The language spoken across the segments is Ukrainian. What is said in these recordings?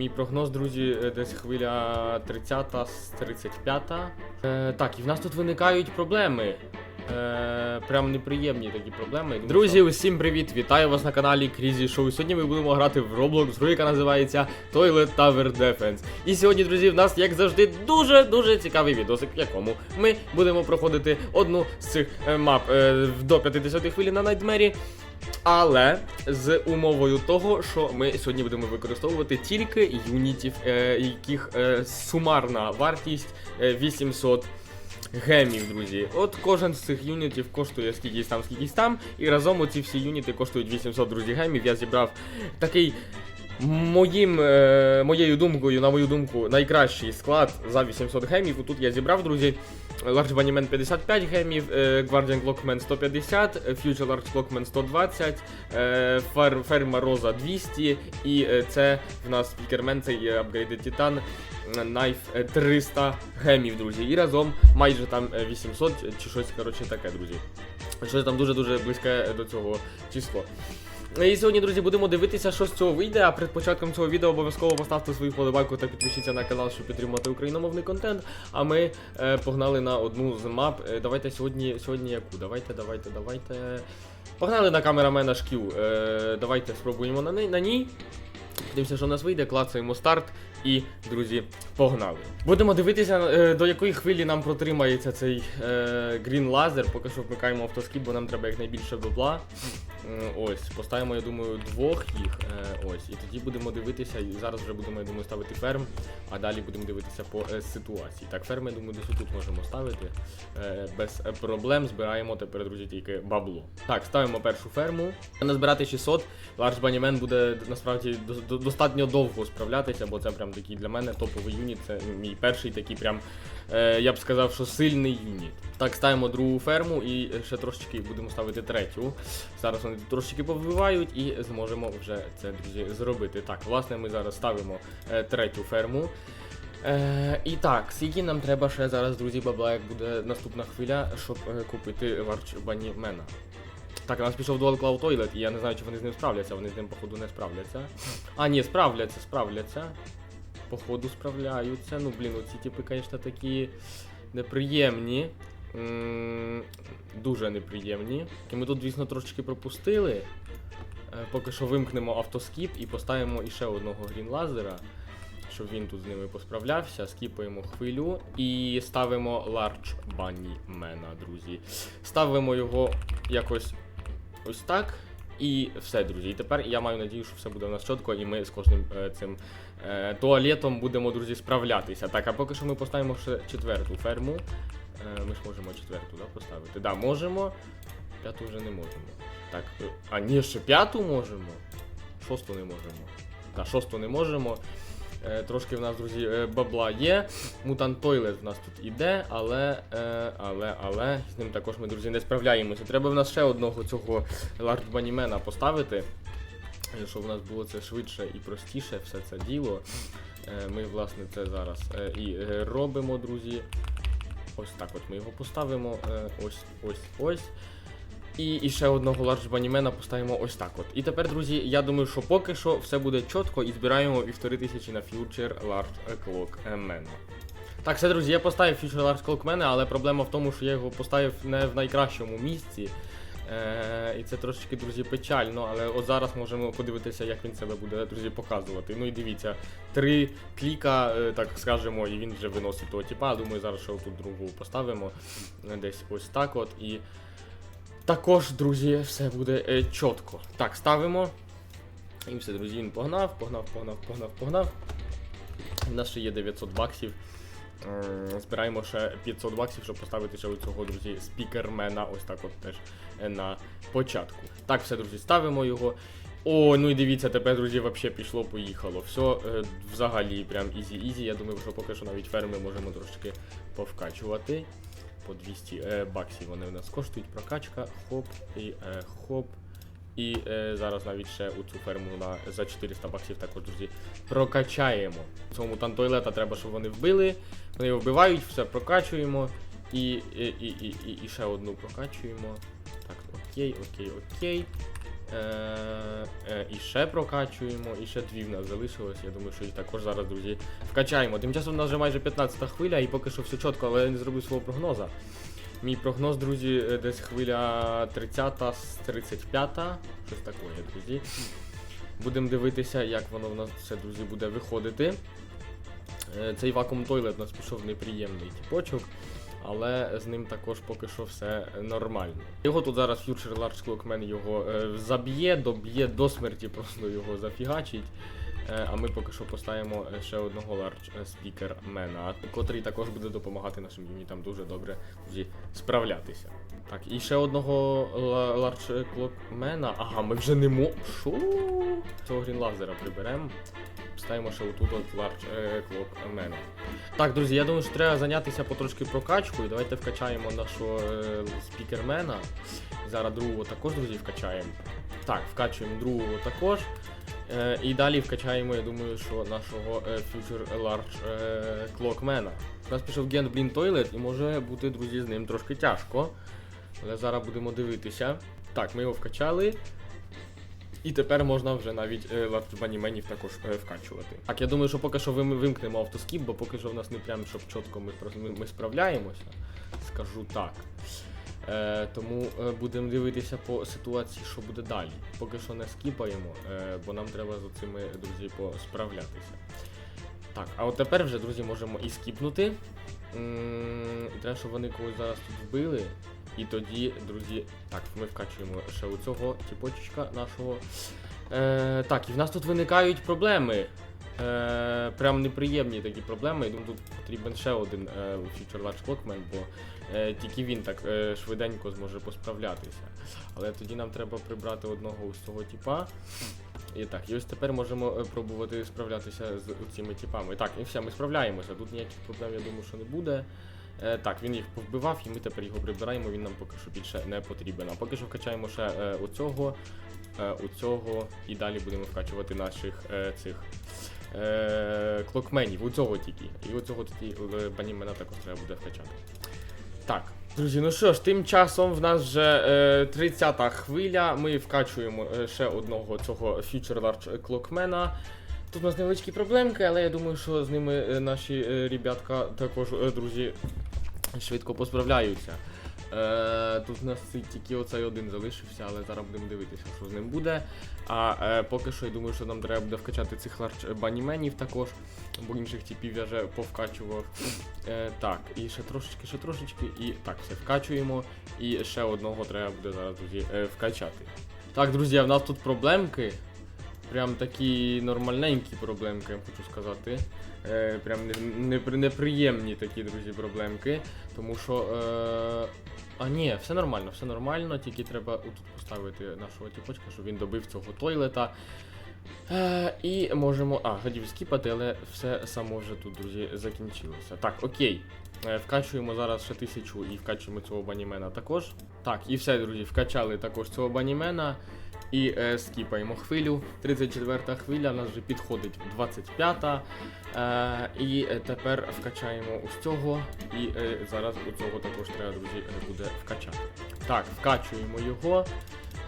Мій прогноз, друзі, е, десь хвиля 30 з 35. Е, так, і в нас тут виникають проблеми. Е, прям неприємні такі проблеми. Друзі, усім привіт! Вітаю вас на каналі Крізі Шоу. Сьогодні ми будемо грати в Roblox, гру, яка називається Toilet Tower Defense. І сьогодні, друзі, в нас, як завжди, дуже-дуже цікавий відосик, в якому ми будемо проходити одну з цих е, мап е, до 50 хвилі на Найтмері. Але з умовою того, що ми сьогодні будемо використовувати тільки юнітів, е, яких е, сумарна вартість е, 800 гемів, друзі. От кожен з цих юнітів коштує скількись там, скількись там, і разом оці всі юніти коштують 800 друзі гемів. Я зібрав такий. Моїм, е, моєю думкою, на мою думку, найкращий склад за 800 гемів. Тут я зібрав, друзі. Large Bunnyman 55 гемів, е, Guardian Clockman 150, е, Future Large Clockman 120, е, Фер, Ферма Роза 200, і е, це в нас спікермен, цей е, Upgraded Titan, е, Knife е, 300 гемів, друзі. І разом майже там е, 800 чи щось, коротше, таке, друзі. Щось там дуже-дуже близьке до цього число. І сьогодні, друзі, будемо дивитися, що з цього вийде. А перед початком цього відео обов'язково поставте свою вподобайку та підпишіться на канал, щоб підтримати україномовний контент. А ми е, погнали на одну з мап. Е, давайте сьогодні, сьогодні яку? Давайте, давайте, давайте. Погнали на камерамена шкіл. Е, давайте спробуємо на, на ній. Дивимося, що в нас вийде, клацаємо старт і, друзі, погнали. Будемо дивитися, е, до якої хвилі нам протримається цей е, Green Laser. Поки що вмикаємо автоскіп, бо нам треба якнайбільше бабла. М, Ось, поставимо, я думаю, двох їх. Е, ось, і тоді будемо дивитися. І зараз вже будемо, я думаю, ставити ферм, а далі будемо дивитися по е, ситуації. Так, ферми, я думаю, десь тут можемо ставити. Е, без е, проблем збираємо тепер, друзі, тільки бабло. Так, ставимо першу ферму. Назбирати 600. Large Bunnyman буде насправді достатньо довго справлятися, бо це прям такий для мене топовий юніт. Це мій перший такий прям, е, я б сказав, що сильний юніт. Так, ставимо другу ферму і ще трошечки будемо ставити третю. Зараз вони трошечки повбивають і зможемо вже це, друзі, зробити. Так, власне, ми зараз ставимо е, третю ферму. Е, і так, скільки нам треба ще зараз, друзі, бабла, як буде наступна хвиля, щоб е, купити варч банімена. Так, у нас пішов Dual Cloud Toilet, і я не знаю, чи вони з ним справляться, вони з ним, походу, не справляться. А, ні, справляться, справляться. Походу, справляються. Ну, блін, оці типи, звісно, такі неприємні. Дуже неприємні. І ми тут, звісно, трошечки пропустили. Е, Поки що вимкнемо автоскіп і поставимо іще одного грінлазера, щоб він тут з ними посправлявся. Скіпаємо хвилю і ставимо Large Bunny Мена, друзі. Ставимо його якось ось так. І все, друзі. І тепер я маю надію, що все буде у нас чітко, і ми з кожним е, цим е, туалетом будемо, друзі, справлятися. Так, а поки що ми поставимо ще четверту ферму. Е, ми ж можемо четверту да, поставити. Так, да, можемо. П'яту вже не можемо. Так, е, а ні, ще п'яту можемо. Шосту не можемо. Так, шосту не можемо. Е, трошки в нас, друзі, е, бабла є. Мутант Тойлет в нас тут іде, але, е, але, але з ним також ми, друзі, не справляємося. Треба в нас ще одного цього Лард Банімена поставити. Щоб в нас було це швидше і простіше все це діло. Ми, власне, це зараз і робимо, друзі. Ось так от ми його поставимо. Ось, ось, ось. І, і ще одного Bunnyman поставимо ось так от. І тепер, друзі, я думаю, що поки що все буде чітко і збираємо півтори тисячі на Future Large Clockman. Так, все, друзі, я поставив Future Large Clockman, але проблема в тому, що я його поставив не в найкращому місці. Е, і це трошечки, друзі, печально, але от зараз можемо подивитися, як він себе буде, друзі, показувати. Ну і дивіться, три кліка, е, так скажемо, і він вже виносить того типа. Думаю, зараз ще тут другу поставимо. Десь ось так от. І також, друзі, все буде е, чітко. Так, ставимо. І все, друзі, він погнав, погнав, погнав, погнав, погнав. У нас ще є 900 баксів. Збираємо ще 500 баксів, щоб поставити ще у цього, друзі, спікермена. Ось так от теж е, на початку. Так, все, друзі, ставимо його. О, ну і дивіться, тепер, друзі, взагалі пішло, поїхало. Все е, взагалі прям ізі-ізі. Я думаю, що поки що навіть ферми можемо трошки повкачувати. По 200 е, баксів вони у нас коштують. Прокачка, хоп, і е, хоп. І е, зараз навіть ще у цю ферму на, за 400 баксів також, друзі, прокачаємо. Цьому тантойлета треба, щоб вони вбили. Вони його вбивають, все прокачуємо. І, і, і, і, і, і ще одну прокачуємо. Так, окей, окей, окей. Е, е, і ще прокачуємо, і ще дві в нас залишилось. Я думаю, що їх також зараз, друзі, вкачаємо. Тим часом у нас вже майже 15-та хвиля, і поки що все чітко, але я не зробив свого прогноза. Мій прогноз, друзі, е, десь хвиля 30 з 35, щось таке, друзі. Будемо дивитися, як воно в нас все, друзі, буде виходити. Цей вакуум тойлет у нас пішов неприємний тіпочок, але з ним також поки що все нормально. Його тут зараз Future Large Clockman його е, заб'є, доб'є до смерті, просто його зафігачить. Е, А ми поки що поставимо е, ще одного Large е, Speaker Мена, котрий також буде допомагати нашим юнітам дуже добре справлятися. Так, і ще одного Large Clockmana. Ага, ми вже не мо. Шо? Цього грінлазера приберемо. Ставимо ще отут от Large е, Clockmana. Так, друзі, я думаю, що треба зайнятися потрошки прокачкою. Давайте вкачаємо нашого спікермена. Зараз другого також, друзі, вкачаємо. Так, вкачуємо другого також. Е, і далі вкачаємо, я думаю, що нашого е, Future Large е, Clockmana. У нас пішов Gent Blind Toilet і може бути, друзі, з ним трошки тяжко. Але зараз будемо дивитися. Так, ми його вкачали. І тепер можна вже навіть е, ларджбаніменів також е, вкачувати. Так, я думаю, що поки що вим- вимкнемо автоскіп, бо поки що в нас не прям щоб чітко ми, ми, ми справляємося. Скажу так. Е, тому е, будемо дивитися по ситуації, що буде далі. Поки що не скіпаємо, е, бо нам треба з цими, друзі, посправлятися. Так, а от тепер вже, друзі, можемо і скіпнути. Треба, щоб вони когось зараз тут вбили. І тоді, друзі, так, ми вкачуємо ще у цього тіпочечка нашого. Е, так, і в нас тут виникають проблеми. Е, прям неприємні такі проблеми. Я думаю, тут потрібен ще один е, Future Large бо е, тільки він так е, швиденько зможе посправлятися. Але тоді нам треба прибрати одного із цього тіпа. І так, і ось тепер можемо е, пробувати справлятися з цими типами. Так, і все, ми справляємося. Тут ніяких проблем, я думаю, що не буде. Е, так, він їх повбивав, і ми тепер його прибираємо, він нам поки що більше не потрібен. А поки що вкачаємо ще е, оцього, е, оцього, і далі будемо вкачувати наших е, цих е, клокменів, оцього тільки. І оцього тоді е, банімена також треба буде вкачати. Так, друзі, ну що ж, тим часом в нас вже е, 30-та хвиля. Ми вкачуємо е, ще одного цього Future Large Clockmana. Тут у нас невеличкі проблемки, але я думаю, що з ними е, наші е, ребятка також, е, друзі, швидко посправляються. Е, тут у нас тільки оцей один залишився, але зараз будемо дивитися, що з ним буде. А е, поки що я думаю, що нам треба буде вкачати цих ларч баніменів також, бо інших типів я вже повкачував. Е, так, і ще трошечки, ще трошечки, і так, все вкачуємо. І ще одного треба буде зараз, друзі, е, вкачати. Так, друзі, в нас тут проблемки. Прям такі нормальненькі проблемки, я хочу сказати. Е, прям не, не, неприємні такі, друзі, проблемки. Тому що. Е, а ні, все нормально, все нормально, тільки треба отут поставити нашого тіпочка, щоб він добив цього тойлета. Е, і можемо. А, хотів скіпати, але все само вже тут, друзі, закінчилося. Так, окей. Е, Вкачуємо зараз ще тисячу і вкачуємо цього банімена також. Так, і все, друзі, вкачали також цього банімена. І е, скіпаємо хвилю. 34 хвиля, в нас вже підходить 25-та. Е, і е, тепер вкачаємо ось цього. І е, зараз у цього також треба, друзі, буде вкачати. Так, вкачуємо його.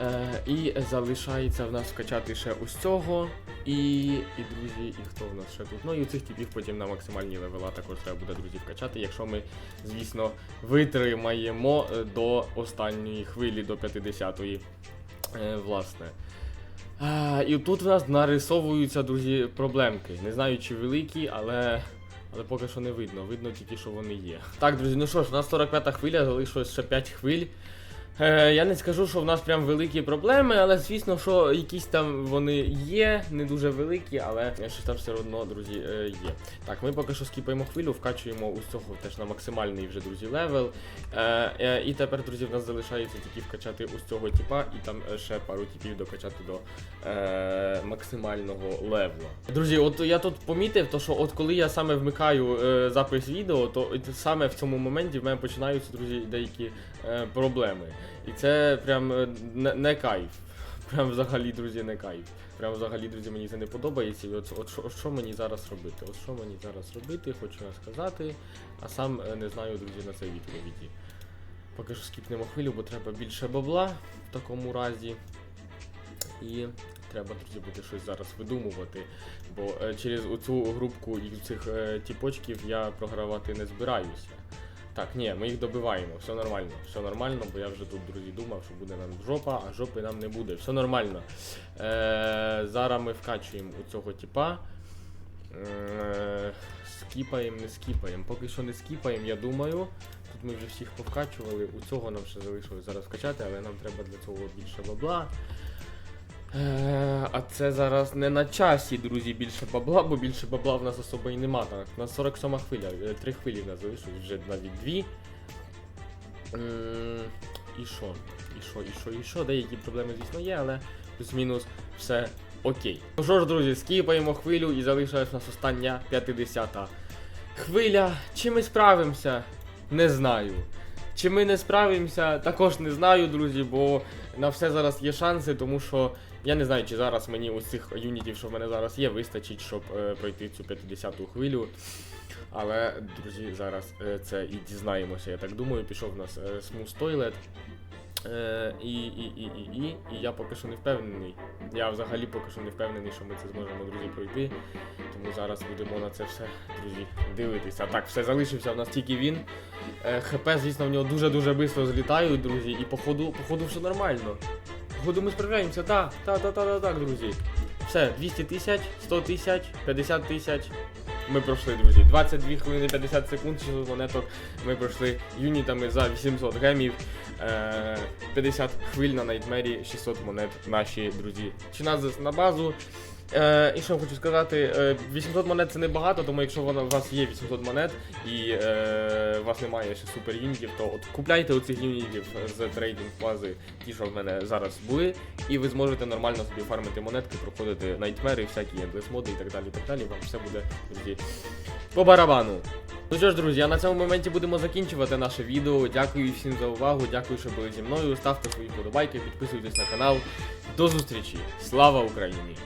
Е, і залишається в нас вкачати ще ось цього. І, і друзі, і хто в нас ще тут? Ну і у цих типів потім на максимальні левела також треба буде, друзі, вкачати, якщо ми, звісно, витримаємо е, до останньої хвилі, до 50-ї. Е, власне. А, і тут в нас нарисовуються, друзі, проблемки. Не знаю, чи великі, але. Але поки що не видно. Видно тільки, що вони є. Так, друзі, ну що ж, у нас 45-та хвиля, залишилось ще 5 хвиль. Е, я не скажу, що в нас прям великі проблеми, але звісно, що якісь там вони є, не дуже великі, але щось там все одно, друзі, е, є. Так, ми поки що скіпаємо хвилю, вкачуємо ось цього теж на максимальний вже, друзі, левел. Е, е, і тепер, друзі, в нас залишається тільки вкачати ось цього типа, і там е, ще пару типів докачати до е, максимального левела. Друзі, от я тут помітив, то що от коли я саме вмикаю е, запис відео, то саме в цьому моменті в мене починаються, друзі, деякі е, проблеми. І це прям е, не, не кайф. Прям взагалі, друзі, не кайф. Прям взагалі, друзі, мені це не подобається. І от, от, що, от що мені зараз робити? От що мені зараз робити, хочу сказати, а сам е, не знаю, друзі, на це відповіді. Поки що скіпнемо хвилю, бо треба більше бабла в такому разі. І треба, друзі, буде щось зараз видумувати. Бо е, через оцю групку і цих е, тіпочків я програвати не збираюся. Так, ні, ми їх добиваємо, все нормально, все нормально, бо я вже тут, друзі, думав, що буде нам жопа, а жопи нам не буде. Все нормально. Е, зараз ми вкачуємо у цього тіпа. Е, скіпаємо, не скіпаємо. Поки що не скіпаємо, я думаю. Тут ми вже всіх повкачували. У цього нам ще залишилось зараз вкачати, але нам треба для цього більше бабла. Е, а це зараз не на часі, друзі, більше бабла, бо більше бабла в нас особо і нема. Так, на 47 хвиля, е, три хвилі в нас залишилось, вже навіть дві. М, І що? І що, і що, і що? Деякі проблеми, звісно, є, але плюс-мінус все окей. Ну що ж, друзі, скіпаємо хвилю і залишилась нас остання 50-та хвиля. Чи ми справимося? Не знаю. Чи ми не справимося, також не знаю, друзі, бо на все зараз є шанси, тому що я не знаю, чи зараз мені ось цих юнітів, що в мене зараз є, вистачить, щоб е, пройти цю 50-ту хвилю. Але, друзі, зараз е, це і дізнаємося. Я так думаю, пішов в нас е, Smooth Toilet. Е, і, і, і, і, і, і я поки що не впевнений. Я взагалі поки що не впевнений, що ми це зможемо, друзі, пройти. Тому зараз будемо на це все, друзі, дивитися. Так, все залишився в нас тільки він. Е, ХП, звісно, в нього дуже-дуже швидко злітають, друзі, і походу, походу все нормально. Походу ми справляємося, так, так, так, так, так, друзі. Все, 200 тисяч, 100 тисяч, 50 тисяч. Ми пройшли, друзі. 22 хвилини 50 секунд, 600 монеток. Ми пройшли юнітами за 800 гемів. Е, 50 хвиль на найтмері, 600 монет наші друзі. Чи нас на базу. Е, і що хочу сказати, е, 800 монет це небагато, тому якщо у вас є 800 монет і е, у вас немає ще супер юнітів, то от купляйте оцих юнітів з трейдинг бази, ті, що в мене зараз були, і ви зможете нормально собі фармити монетки, проходити найтмери, всякі моди і так далі. і так далі. Вам все буде, друзі, по барабану. Ну що ж, друзі, а на цьому моменті будемо закінчувати наше відео. Дякую всім за увагу, дякую, що були зі мною. Ставте свої вподобайки, підписуйтесь на канал. До зустрічі! Слава Україні!